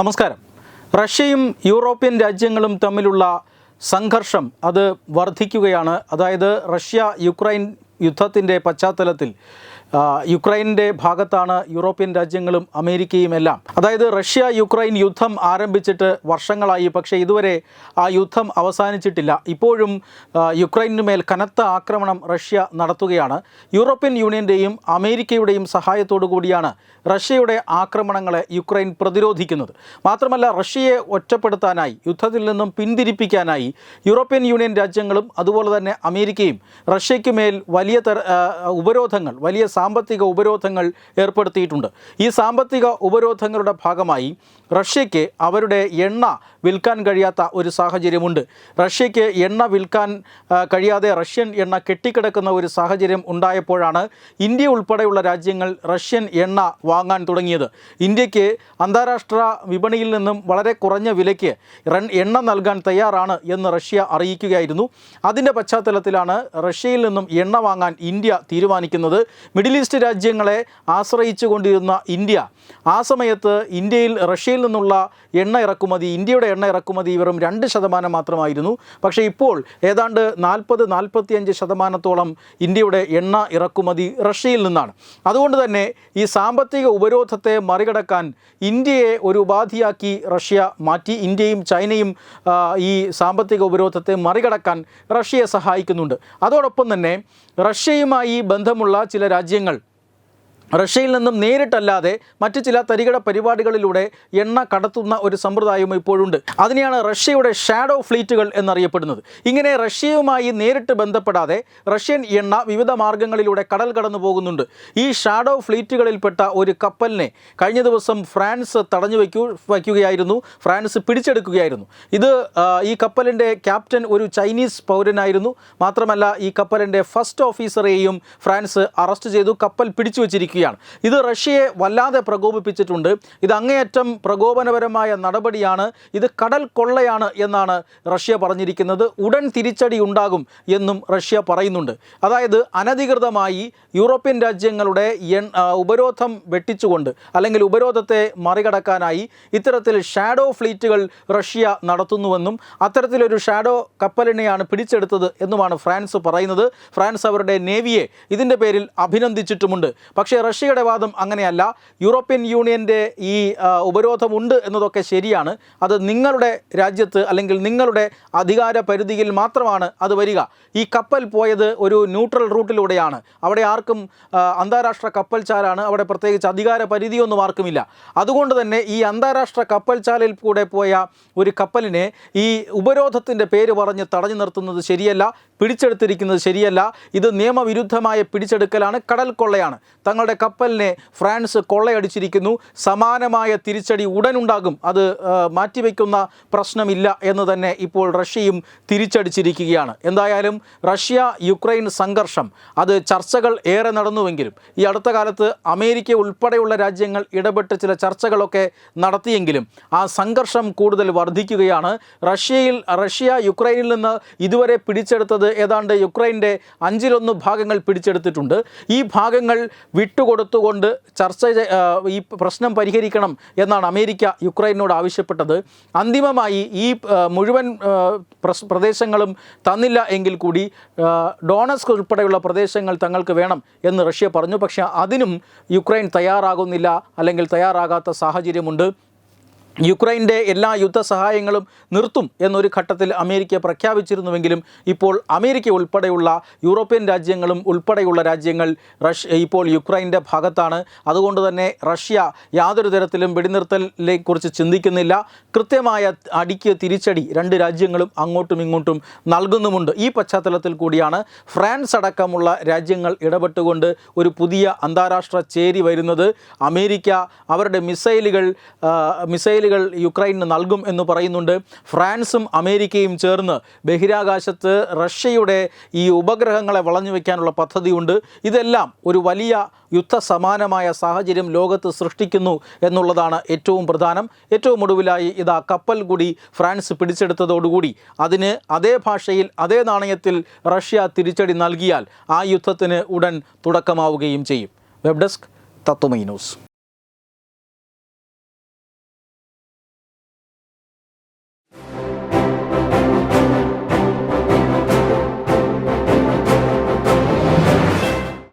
നമസ്കാരം. റഷ്യയും യൂറോപ്യൻ രാജ്യങ്ങളും തമ്മിലുള്ള സംഘർഷം അത് വർദ്ധിക്കുകയാണ് അതായത് റഷ്യ യുക്രൈൻ യുദ്ധത്തിന്റെ പശ്ചാത്തലത്തിൽ യുക്രൈന്റെ ഭാഗത്താണ് യൂറോപ്യൻ രാജ്യങ്ങളും അമേരിക്കയും എല്ലാം. അതായത് റഷ്യ യുക്രൈൻ യുദ്ധം ആരംഭിച്ചിട്ട് വർഷങ്ങളായി. പക്ഷേ ഇതുവരെ ആ യുദ്ധം അവസാനിച്ചിട്ടില്ല. ഇപ്പോഴും യുക്രൈനു മേൽ കനത്ത ആക്രമണം റഷ്യ നടത്തുകയാണ്. യൂറോപ്യൻ യൂണിയന്റെയും അമേരിക്കയുടെയും സഹായത്തോടു കൂടിയാണ് റഷ്യയുടെ ആക്രമണങ്ങളെ യുക്രൈൻ പ്രതിരോധിക്കുന്നത്. മാത്രമല്ല റഷ്യയെ ഒറ്റപ്പെടുത്താനായി യുദ്ധത്തിൽ നിന്നും പിന്തിരിപ്പിക്കാനായി യൂറോപ്യൻ യൂണിയൻ രാജ്യങ്ങളും അതുപോലെ തന്നെ അമേരിക്കയും റഷ്യയ്ക്ക് മേൽ വലിയ ഉപരോധങ്ങൾ വലിയ സാമ്പത്തിക ഉപരോധങ്ങൾ ഏർപ്പെടുത്തിയിട്ടുണ്ട്. ഈ സാമ്പത്തിക ഉപരോധങ്ങളുടെ ഭാഗമായി റഷ്യയ്ക്ക് അവരുടെ എണ്ണ വിൽക്കാൻ കഴിയാത്ത ഒരു സാഹചര്യമുണ്ട്. റഷ്യയ്ക്ക് എണ്ണ വിൽക്കാൻ കഴിയാതെ റഷ്യൻ എണ്ണ കെട്ടിക്കിടക്കുന്ന ഒരു സാഹചര്യം ഉണ്ടായപ്പോഴാണ് ഇന്ത്യ ഉൾപ്പെടെയുള്ള രാജ്യങ്ങൾ റഷ്യൻ എണ്ണ വാങ്ങാൻ തുടങ്ങിയത്. ഇന്ത്യയ്ക്ക് അന്താരാഷ്ട്ര വിപണിയിൽ നിന്നും വളരെ കുറഞ്ഞ വിലയ്ക്ക് എണ്ണ നൽകാൻ തയ്യാറാണ് എന്ന് റഷ്യ അറിയിക്കുകയായിരുന്നു. അതിന്റെ പശ്ചാത്തലത്തിലാണ് റഷ്യയിൽ നിന്നും എണ്ണ വാങ്ങാൻ ഇന്ത്യ തീരുമാനിക്കുന്നത്. മിഡിൽ ഈസ്റ്റ് രാജ്യങ്ങളെ ആശ്രയിച്ചു കൊണ്ടിരുന്ന ഇന്ത്യ ആ സമയത്ത് ഇന്ത്യയിൽ റഷ്യയിൽ നിന്നുള്ള എണ്ണ ഇറക്കുമതി ഇന്ത്യയുടെ എണ്ണ ഇറക്കുമതി വെറും രണ്ട് ശതമാനം മാത്രമായിരുന്നു. പക്ഷേ ഇപ്പോൾ ഏതാണ്ട് നാൽപ്പത് നാൽപ്പത്തിയഞ്ച് ശതമാനത്തോളം ഇന്ത്യയുടെ എണ്ണ ഇറക്കുമതി റഷ്യയിൽ നിന്നാണ്. അതുകൊണ്ട് തന്നെ ഈ സാമ്പത്തിക ഉപരോധത്തെ മറികടക്കാൻ ഇന്ത്യയെ ഒരു ഉപാധിയാക്കി റഷ്യ മാറ്റി ഇന്ത്യയും ചൈനയും ഈ സാമ്പത്തിക ഉപരോധത്തെ മറികടക്കാൻ റഷ്യയെ സഹായിക്കുന്നുണ്ട്. അതോടൊപ്പം തന്നെ റഷ്യയുമായി ബന്ധമുള്ള ചില രാജ്യങ്ങൾ രാജ്യങ്ങൾ റഷ്യയിൽ നിന്നും നേരിട്ടല്ലാതെ മറ്റു ചില തരികട പരിപാടികളിലൂടെ എണ്ണ കടത്തുന്ന ഒരു സമ്പ്രദായം ഇപ്പോഴുണ്ട്. അതിനെയാണ് റഷ്യയുടെ ഷാഡോ ഫ്ലീറ്റുകൾ എന്നറിയപ്പെടുന്നത്. ഇങ്ങനെ റഷ്യയുമായി നേരിട്ട് ബന്ധപ്പെടാതെ റഷ്യൻ എണ്ണ വിവിധ മാർഗങ്ങളിലൂടെ കടൽ കടന്നു പോകുന്നുണ്ട്. ഈ ഷാഡോ ഫ്ലീറ്റുകളിൽപ്പെട്ട ഒരു കപ്പലിനെ കഴിഞ്ഞ ദിവസം ഫ്രാൻസ് തടഞ്ഞു വയ്ക്കൂ വയ്ക്കുകയായിരുന്നു. ഫ്രാൻസ് പിടിച്ചെടുക്കുകയായിരുന്നു. ഇത് ഈ കപ്പലിന്റെ ക്യാപ്റ്റൻ ഒരു ചൈനീസ് പൗരനായിരുന്നു. മാത്രമല്ല ഈ കപ്പലിന്റെ ഫസ്റ്റ് ഓഫീസറെയും ഫ്രാൻസ് അറസ്റ്റ് ചെയ്തു. കപ്പൽ പിടിച്ചു വച്ചിരിക്കുകയാണ് ഇത് റഷ്യയെ വല്ലാതെ പ്രകോപിപ്പിച്ചിട്ടുണ്ട്. ഇത് അങ്ങേയറ്റം പ്രകോപനപരമായ നടപടിയാണ്. ഇത് കടൽ കൊള്ളയാണ് എന്നാണ് റഷ്യ പറഞ്ഞിരിക്കുന്നത്. ഉടൻ തിരിച്ചടി ഉണ്ടാകും എന്നും റഷ്യ പറയുന്നുണ്ട്. അതായത് അനധികൃതമായി യൂറോപ്യൻ രാജ്യങ്ങളുടെ ഉപരോധം വെട്ടിച്ചുകൊണ്ട് അല്ലെങ്കിൽ ഉപരോധത്തെ മറികടക്കാനായി ഇത്തരത്തിൽ ഷാഡോ ഫ്ലീറ്റുകൾ റഷ്യ നടത്തുന്നുവെന്നും അത്തരത്തിലൊരു ഷാഡോ കപ്പലിനെയാണ് പിടിച്ചെടുത്തത് എന്നുമാണ് ഫ്രാൻസ് പറയുന്നത്. ഫ്രാൻസ് അവരുടെ നേവിയെ ഇതിന്റെ പേരിൽ അഭിനന്ദിച്ചിട്ടുമുണ്ട്. പക്ഷേ റഷ്യയുടെ വാദം അങ്ങനെയല്ല. യൂറോപ്യൻ യൂണിയന്റെ ഈ ഉപരോധമുണ്ട് എന്നതൊക്കെ ശരിയാണ്. അത് നിങ്ങളുടെ രാജ്യത്ത് അല്ലെങ്കിൽ നിങ്ങളുടെ അധികാര പരിധിയിൽ മാത്രമാണ് അത് വരിക. ഈ കപ്പൽ പോയത് ഒരു ന്യൂട്രൽ റൂട്ടിലൂടെയാണ് അവിടെ ആർക്കും അന്താരാഷ്ട്ര കപ്പൽ ചാലാണ് അവിടെ പ്രത്യേകിച്ച് അധികാര പരിധിയൊന്നും ആർക്കുമില്ല. അതുകൊണ്ട് തന്നെ ഈ അന്താരാഷ്ട്ര കപ്പൽ ചാലിൽ കൂടെ പോയ ഒരു കപ്പലിനെ ഈ ഉപരോധത്തിന്റെ പേര് പറഞ്ഞ് തടഞ്ഞു നിർത്തുന്നത് ശരിയല്ല. പിടിച്ചെടുത്തിരിക്കുന്നത് ശരിയല്ല. ഇത് നിയമവിരുദ്ധമായ പിടിച്ചെടുക്കലാണ് കടൽ കൊള്ളയാണ്. തങ്ങളുടെ കപ്പലിനെ ഫ്രാൻസ് കൊള്ളയടിച്ചിരിക്കുന്നു. സമാനമായ തിരിച്ചടി ഉടനുണ്ടാകും. അത് മാറ്റിവെക്കുന്ന പ്രശ്നമില്ല എന്ന് തന്നെ ഇപ്പോൾ റഷ്യയും തിരിച്ചടിച്ചിരിക്കുകയാണ്. എന്തായാലും റഷ്യ യുക്രൈൻ സംഘർഷം അത് ചർച്ചകൾ ഏറെ നടന്നുവെങ്കിലും ഈ അടുത്ത കാലത്ത് അമേരിക്ക ഉൾപ്പെടെയുള്ള രാജ്യങ്ങൾ ഇടപെട്ട് ചില ചർച്ചകളൊക്കെ നടത്തിയെങ്കിലും ആ സംഘർഷം കൂടുതൽ വർദ്ധിക്കുകയാണ്. റഷ്യയിൽ റഷ്യ യുക്രൈനിൽ നിന്ന് ഇതുവരെ പിടിച്ചെടുത്തത് ഏതാണ്ട് യുക്രൈന്റെ അഞ്ചിലൊന്ന് ഭാഗങ്ങൾ പിടിച്ചെടുത്തിട്ടുണ്ട്. ഈ ഭാഗങ്ങൾ വിട്ടുകൊടുത്തുകൊണ്ട് ചർച്ച ഈ പ്രശ്നം പരിഹരിക്കണം എന്നാണ് അമേരിക്ക യുക്രൈനോട് ആവശ്യപ്പെട്ടത്. അന്തിമമായി ഈ മുഴുവൻ പ്രദേശങ്ങളും തന്നില്ല എങ്കിൽ കൂടി ഡോണസ് ഉൾപ്പെടെയുള്ള പ്രദേശങ്ങൾ തങ്ങൾക്ക് വേണം എന്ന് റഷ്യ പറഞ്ഞു. പക്ഷേ അതിനും യുക്രൈൻ തയ്യാറാകുന്നില്ല അല്ലെങ്കിൽ തയ്യാറാകാത്ത സാഹചര്യമുണ്ട്. യുക്രൈന്റെ എല്ലാ യുദ്ധ സഹായങ്ങളും നിർത്തും എന്നൊരു ഘട്ടത്തിൽ അമേരിക്ക പ്രഖ്യാപിച്ചിരുന്നുവെങ്കിലും ഇപ്പോൾ അമേരിക്ക ഉൾപ്പെടെയുള്ള യൂറോപ്യൻ രാജ്യങ്ങളും ഉൾപ്പെടെയുള്ള രാജ്യങ്ങൾ റഷ്യ ഇപ്പോൾ യുക്രൈന്റെ ഭാഗത്താണ്. അതുകൊണ്ട് തന്നെ റഷ്യ യാതൊരു തരത്തിലും വെടിനിർത്തലിനെ കുറിച്ച് ചിന്തിക്കുന്നില്ല. കൃത്യമായ അടിക്ക് തിരിച്ചടി രണ്ട് രാജ്യങ്ങളും അങ്ങോട്ടും ഇങ്ങോട്ടും നൽകുന്നുമുണ്ട്. ഈ പശ്ചാത്തലത്തിൽ കൂടിയാണ് ഫ്രാൻസ് അടക്കമുള്ള രാജ്യങ്ങൾ ഇടപെട്ടുകൊണ്ട് ഒരു പുതിയ അന്താരാഷ്ട്ര ചേരി വരുന്നത്. അമേരിക്ക അവരുടെ മിസൈലുകൾ ആ, മിസൈലുകൾ യുക്രൈന് നൽകും എന്ന് പറയുന്നുണ്ട്. ഫ്രാൻസും അമേരിക്കയും ചേർന്ന് ബഹിരാകാശത്ത് റഷ്യയുടെ ഈ ഉപഗ്രഹങ്ങളെ വളഞ്ഞു വയ്ക്കാനുള്ള പദ്ധതിയുണ്ട്. ഇതെല്ലാം ഒരു വലിയ യുദ്ധസമാനമായ സാഹചര്യം ലോകത്ത് സൃഷ്ടിക്കുന്നു എന്നുള്ളതാണ് ഏറ്റവും പ്രധാനം. ഏറ്റവും ഒടുവിലായി ഇതാ കപ്പൽ കൂടി ഫ്രാൻസ് പിടിച്ചെടുത്തതോടുകൂടി അതിന് അതേ ഭാഷയിൽ അതേ നാണയത്തിൽ റഷ്യ തിരിച്ചടി നൽകിയാൽ ആ യുദ്ധത്തിന് ഉടൻ തുടക്കമാവുകയും ചെയ്യും. Web desk Tatwamayi news.